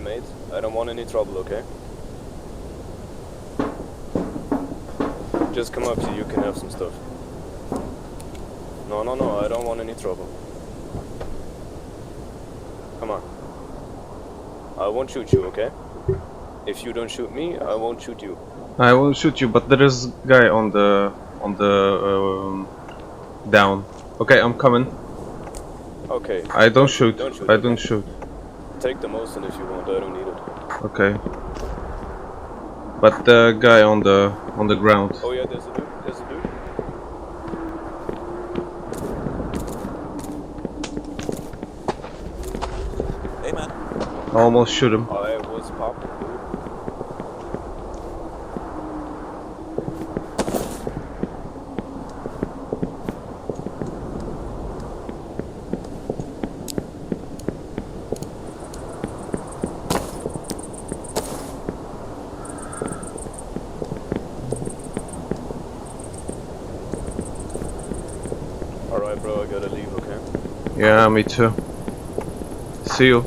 Mate. I don't want any trouble, okay? Just come up here, you can have some stuff. No, no, no, I don't want any trouble. Come on. I won't shoot you, okay? If you don't shoot me, I won't shoot you. I won't shoot you, but there is guy on the on the um, down. Okay, I'm coming. Okay. I don't shoot. Don't shoot, I don't shoot. Take the most if you want, I don't need it. Okay. But the guy on the on the ground. Oh yeah, there's a dude. There's a dude. Hey man. I almost shoot him. I was popped. Alright, bro, I gotta leave, okay? Yeah, me too. See you.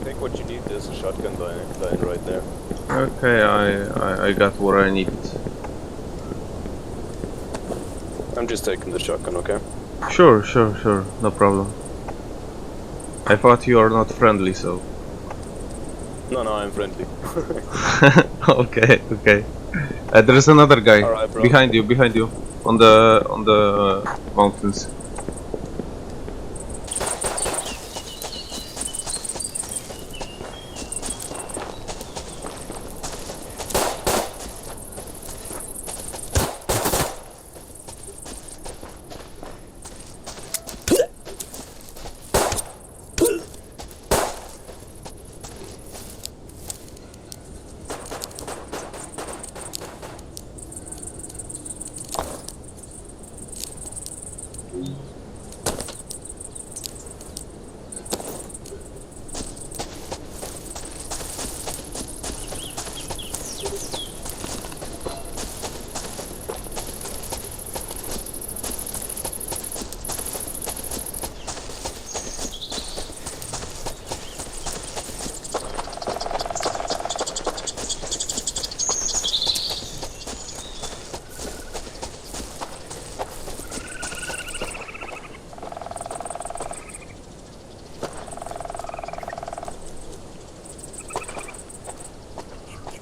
I think what you need is a shotgun lying, lying right there. Okay, I, I I got what I need. I'm just taking the shotgun, okay? Sure, sure, sure. No problem. I thought you are not friendly, so. No, no, I'm friendly. okay, okay. Uh, there is another guy Alright, bro. behind you, behind you, on the on the mountains.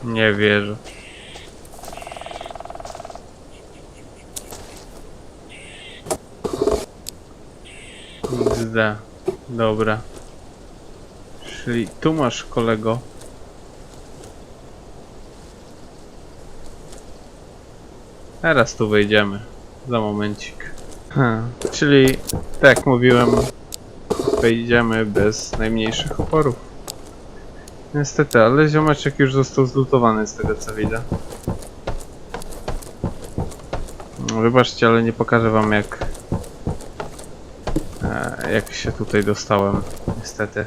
Nie wierzę. XD. Dobra. Czyli tu masz kolego. Teraz tu wejdziemy. Za momencik. Hmm. Czyli, tak jak mówiłem, wejdziemy bez najmniejszych oporów. Niestety, ale ziomeczek już został zlutowany z tego co widzę. No, Wybaczcie, ale nie pokażę wam jak e, jak się tutaj dostałem, niestety.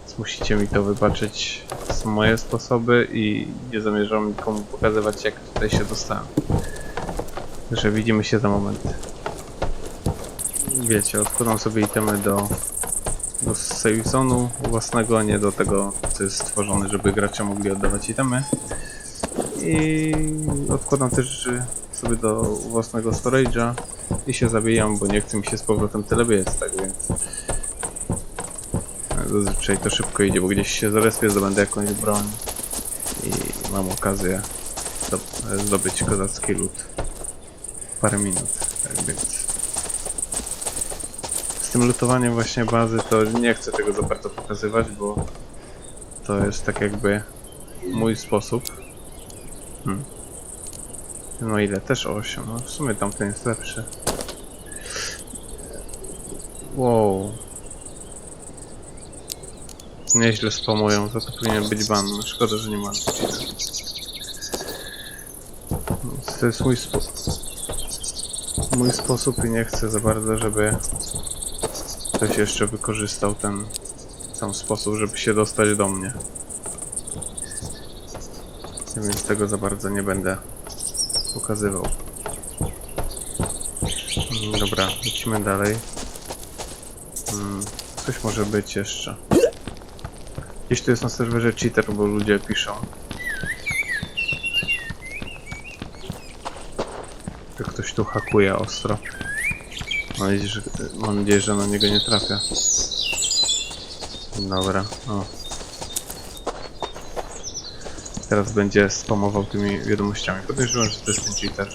Więc musicie mi to wybaczyć. To są moje sposoby i nie zamierzam nikomu pokazywać jak tutaj się dostałem. Także widzimy się za moment. Wiecie, odkładam sobie itemy do do save zone'u własnego, a nie do tego, co jest stworzone, żeby gracze mogli oddawać itemy. I odkładam też rzeczy sobie do własnego storage'a i się zabijam, bo nie chce mi się z powrotem tyle biec, tak więc zazwyczaj to szybko idzie, bo gdzieś się zarespię, zdobędę jakąś broń i mam okazję zdo- zdobyć kozacki w parę minut, tak więc tym lutowaniem właśnie bazy to nie chcę tego za bardzo pokazywać, bo to jest tak jakby mój sposób. Hmm. No ile? Też 8. No w sumie tamten jest lepszy. Wow. Nieźle spamują, za to powinien być ban. Szkoda, że nie ma. To jest mój sposób. Mój sposób i nie chcę za bardzo, żeby ktoś jeszcze wykorzystał ten sam sposób, żeby się dostać do mnie. Więc tego za bardzo nie będę pokazywał. Mm, Dobra, lecimy dalej. Hmm, coś może być jeszcze. Gdzieś tu jest na serwerze cheater, bo ludzie piszą. Że ktoś tu hakuje ostro. Mam nadzieję, że, mam nadzieję, że na niego nie trafia. Dobra, o. Teraz będzie spamował tymi wiadomościami. Podejrzewam, że to jest ten cheater.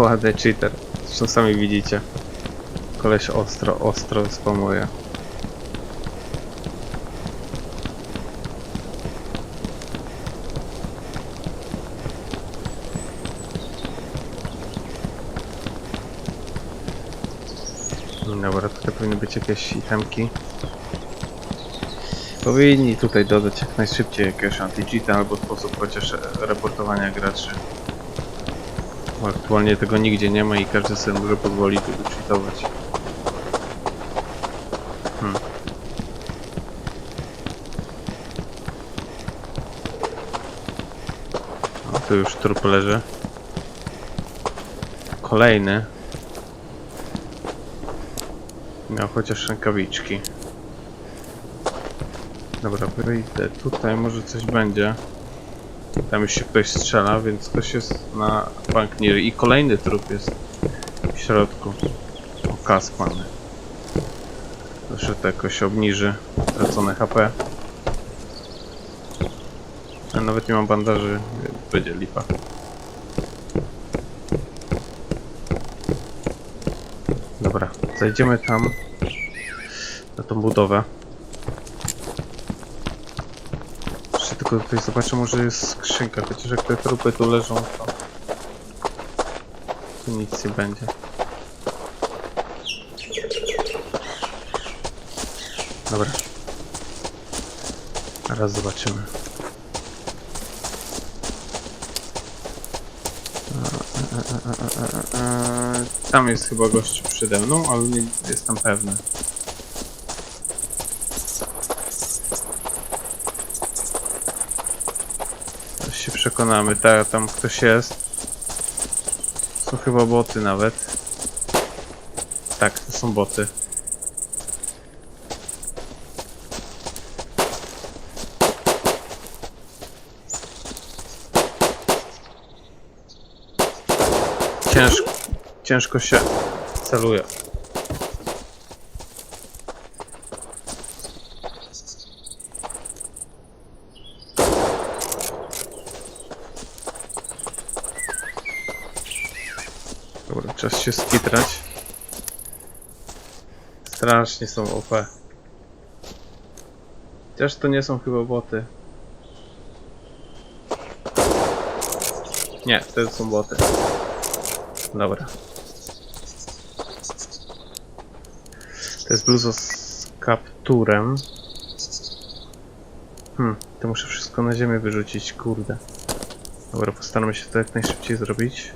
Ładny cheater. Zresztą sami widzicie. Koleś ostro, ostro spamuje. Dobra, tutaj powinny być jakieś itemki. Powinni tutaj dodać jak najszybciej jakiegoś anti-cheata albo sposób chociaż raportowania graczy. Aktualnie tego nigdzie nie ma i każdy sobie może pozwolić tu cheatować. Hmm. O, tu już trup leży. Kolejny. Miał chociaż rękawiczki. Dobra, wyjdę tutaj, może coś będzie. Tam już się ktoś strzela, więc ktoś jest na banknier i kolejny trup jest w środku. O, kask mamy. Proszę to jakoś obniży tracone HP. Ja nawet nie mam bandaży, więc będzie lipa. Dobra, zajdziemy tam na tą budowę. Tylko tutaj zobaczę, może jest skrzynka, chociaż jak te trupy tu leżą, to tu nic nie będzie. Dobra. Teraz zobaczymy. Tam jest chyba gość przede mną, ale nie jestem pewny. Przekonamy. Tak, tam ktoś jest. Są chyba boty nawet. Tak, to są boty. Ciężko, ciężko się celuje. Dobra, czas się skitrać. Strasznie są OP. Chociaż to nie są chyba boty. Nie, to są boty. Dobra. To jest bluzo z kapturem. Hmm, to muszę wszystko na ziemię wyrzucić, kurde. Dobra, postaramy się to jak najszybciej zrobić.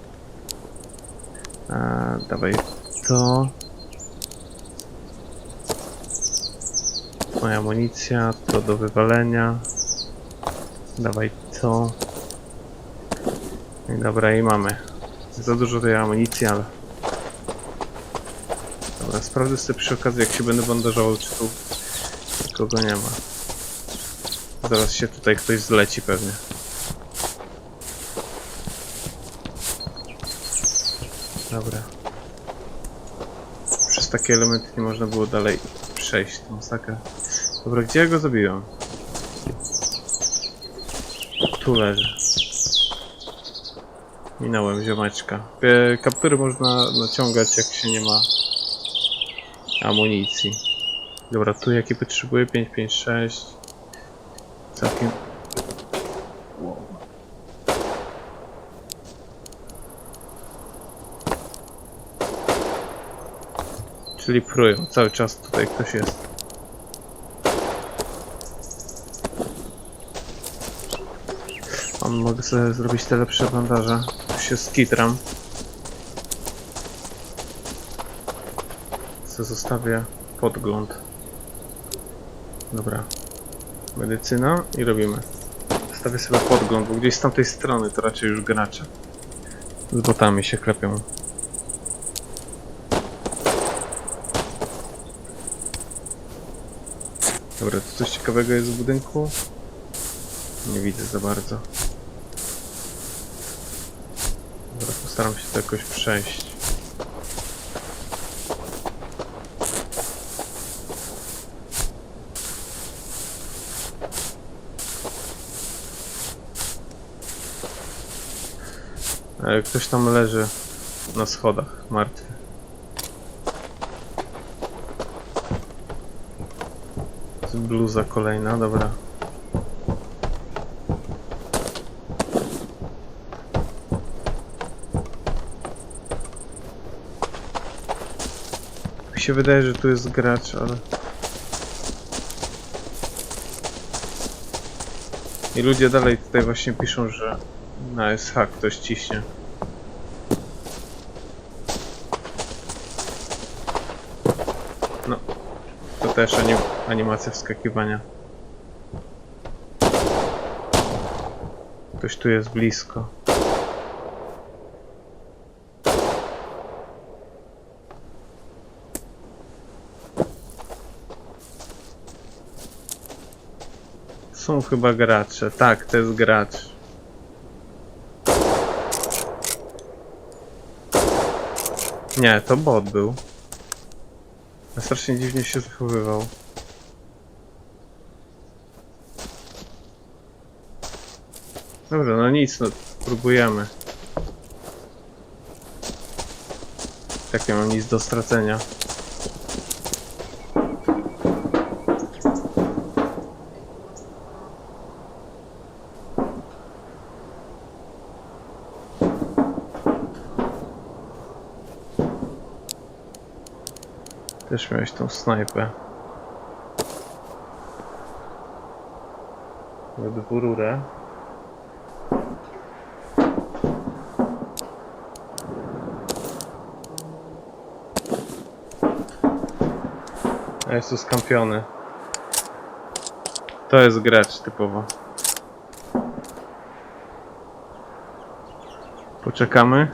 A, dawaj to. Moja amunicja, to do wywalenia. Dawaj to. I dobra, i mamy. Za dużo tej amunicji, ale... Dobra, sprawdzę sobie przy okazji, jak się będę bandażował, czy tu nikogo nie ma. Zaraz się tutaj ktoś zleci pewnie. Dobra. Przez takie elementy nie można było dalej przejść. To masakra. Dobra, gdzie ja go zabiłem? Tu leży. Minąłem ziomeczka. E, kaptury można naciągać jak się nie ma amunicji. Dobra, tu jakie potrzebuję? 556. Całkiem. Czyli prują. Cały czas tutaj ktoś jest. Mam, mogę sobie zrobić te lepsze bandaże. Tu się skitram. Co zostawię podgląd. Dobra. Medycyna i robimy. Stawię sobie podgląd, bo gdzieś z tamtej strony to raczej już gracze. Z botami się klepią. Dobra, coś ciekawego jest w budynku? Nie widzę za bardzo. Dobra, postaram się to jakoś przejść. Ale ktoś tam leży na schodach, martwy. To jest Bluza kolejna, dobra. Mi się wydaje, że tu jest gracz, ale... I ludzie dalej tutaj właśnie piszą, że na SH ktoś ciśnie. No, to też anim animacja wskakiwania. Ktoś tu jest blisko. Są chyba gracze. Tak, to jest gracz. Nie, to bot był. Strasznie dziwnie się zachowywał. Dobra, no nic, no próbujemy. Tak nie mam nic do stracenia. Też miałeś tą snajpę. Dwururę. A jest tu skampiony. To jest gracz typowo. Poczekamy.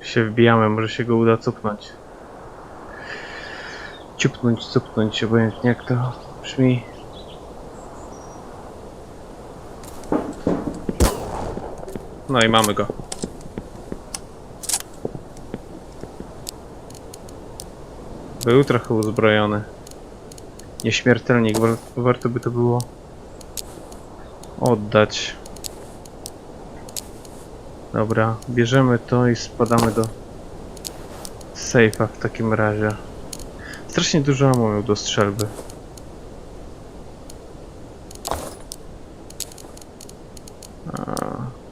Się wbijamy, może się go uda cupnąć. Ciupnąć, cupnąć, obojętnie jak to brzmi. No i mamy go. Był trochę uzbrojony. Nieśmiertelnik, war warto by to było oddać. Dobra, bierzemy to i spadamy do sejfa w takim razie. Strasznie dużo ammo do strzelby.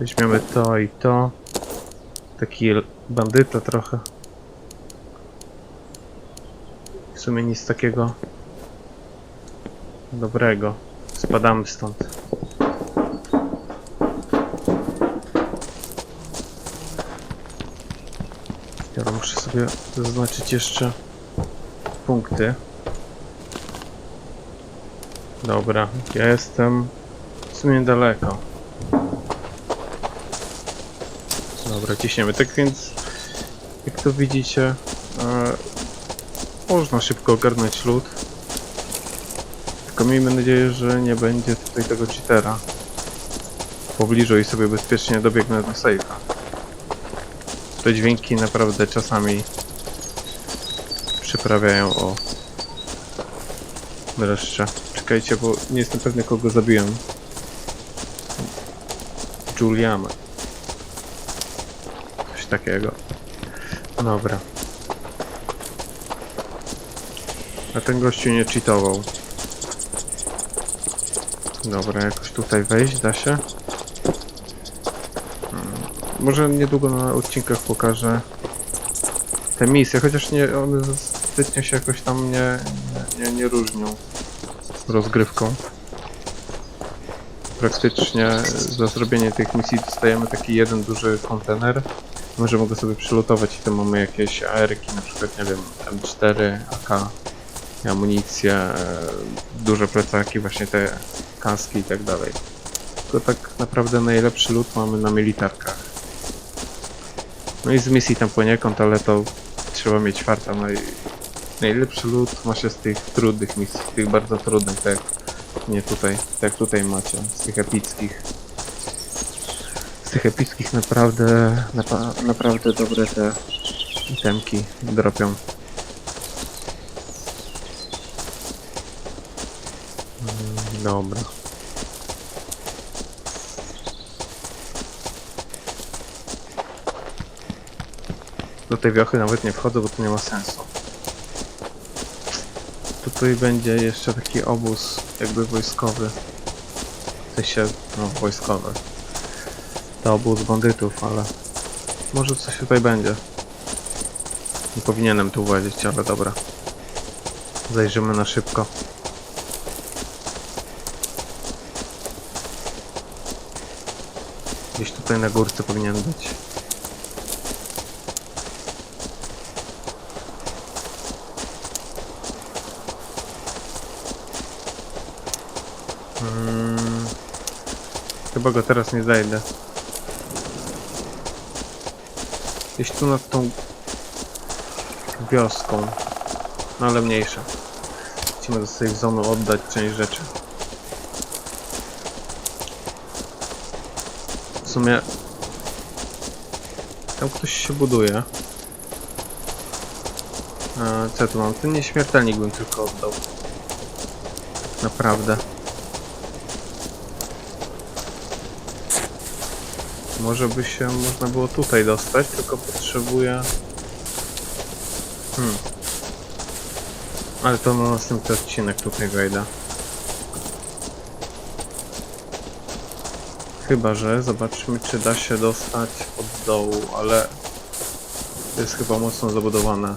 Weźmiemy to i to. Taki bandyta trochę. W sumie nic takiego dobrego. Spadamy stąd. Ja muszę sobie zaznaczyć jeszcze punkty. Dobra, ja jestem w sumie daleko. Dobra, ciśniemy. Tak więc, jak to widzicie, e, można szybko ogarnąć lód. Tylko miejmy nadzieję, że nie będzie tutaj tego cheatera w pobliżu i sobie bezpiecznie dobiegnę do safe'a. Te dźwięki naprawdę czasami przyprawiają o dreszcze. Czekajcie, bo nie jestem pewny kogo zabiłem. Juliana. Coś takiego. Dobra. A ten gościu nie cheatował. Dobra, jakoś tutaj wejść da się. Hmm. Może niedługo na odcinkach pokażę te misje, chociaż nie, one zbytnio się jakoś tam nie, nie, nie, różnią rozgrywką. praktycznie za zrobienie tych misji dostajemy taki jeden duży kontener. Możemy go sobie przylutować i tam mamy jakieś AR-ki, na przykład, nie wiem, M4, AK, amunicję, e, duże plecaki, właśnie te kaski i tak dalej. Tylko tak naprawdę najlepszy lód mamy na militarkach. No i z misji tam poniekąd, ale to trzeba mieć farta. No i najlepszy lód ma się z tych trudnych misji, z tych bardzo trudnych, tak nie tutaj, tak tutaj macie, z tych epickich. Z tych epickich naprawdę, napa naprawdę dobre te itemki dropią. Mm, Dobra. Do tej wiochy nawet nie wchodzę, bo to nie ma sensu. Tutaj będzie jeszcze taki obóz jakby wojskowy. W sensie, no wojskowy. To obóz bandytów, ale może coś tutaj będzie. Nie powinienem tu włazić, ale dobra. Zajrzymy na szybko. Gdzieś tutaj na górce powinien być. Chyba go teraz nie zajdę. Gdzieś tu nad tą wioską. No ale mniejsza. Chcemy do safe zone oddać część rzeczy. W sumie tam ktoś się buduje. Co tu mam? Ten nieśmiertelnik bym tylko oddał. Naprawdę. Może by się można było tutaj dostać, tylko potrzebuję... Hmm. Ale to na następny odcinek tutaj wejdę. Chyba, że zobaczmy czy da się dostać od dołu, ale to jest chyba mocno zabudowane.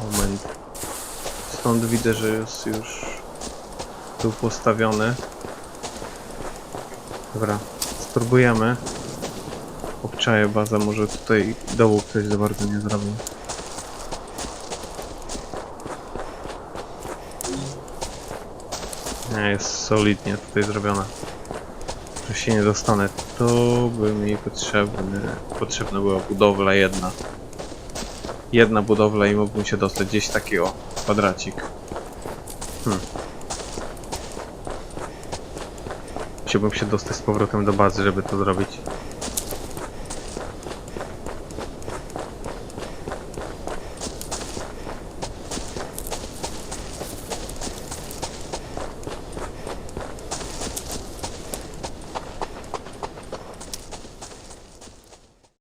Moment. Stąd widzę, że jest już tu postawiony. Dobra, spróbujemy. Obczaję bazę, może tutaj dołu ktoś za bardzo nie zrobił. Nie, jest solidnie tutaj zrobione. Że się nie dostanę, to by mi potrzebny, potrzebna była budowla jedna. Jedna budowla i mógłbym się dostać gdzieś taki o kwadracik. Hmm. Musiałbym się dostać z powrotem do bazy, żeby to zrobić.